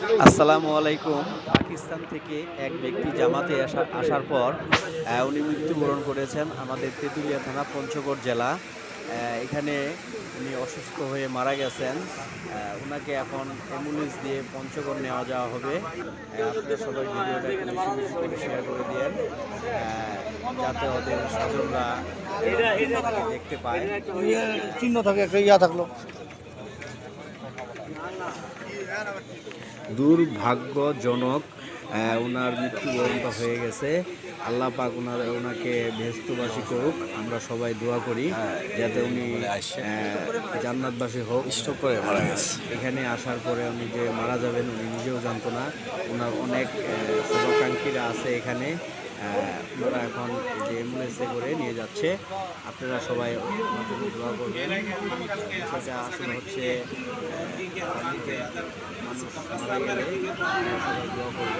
আসসালামু আলাইকুম। পাকিস্তান থেকে এক ব্যক্তি জামাতে আসা আসার পর উনি মৃত্যুবরণ করেছেন আমাদের তেঁতুলিয়া থানা, পঞ্চগড় জেলা। এখানে উনি অসুস্থ হয়ে মারা গেছেন। ওনাকে এখন অ্যাম্বুলেন্স দিয়ে পঞ্চগড় নেওয়া যাওয়া হবে। আপনারা সবাই ভিডিওটা একটু বেশি বেশি করে শেয়ার করে দিয়েন। যাতে ওদের স্বজনরা দেখতে পায়। চিহ্ন থাকে, একটা ইয়া থাকল। দুর্ভাগ্যজনক ওনার মৃত্যুবরণটা হয়ে গেছে। আল্লাহ পাক ওনার ওনাকে বেহস্তবাসী করুক। আমরা সবাই দোয়া করি যাতে উনি জান্নাতবাসী হোক। করে মারা গেছে। এখানে আসার পরে উনি যে মারা যাবেন উনি নিজেও জানতো না। ওনার অনেক শুভাকাঙ্ক্ষীরা আছে এখানে। ওনারা এখন যে অ্যাম্বুলেন্সে করে নিয়ে যাচ্ছে। আপনারা সবাই দোয়া করবেন। সেটা আসলে হচ্ছে আহ, বাড়িতে মানুষ মারা গেলে আমরা সবাই দোয়া করব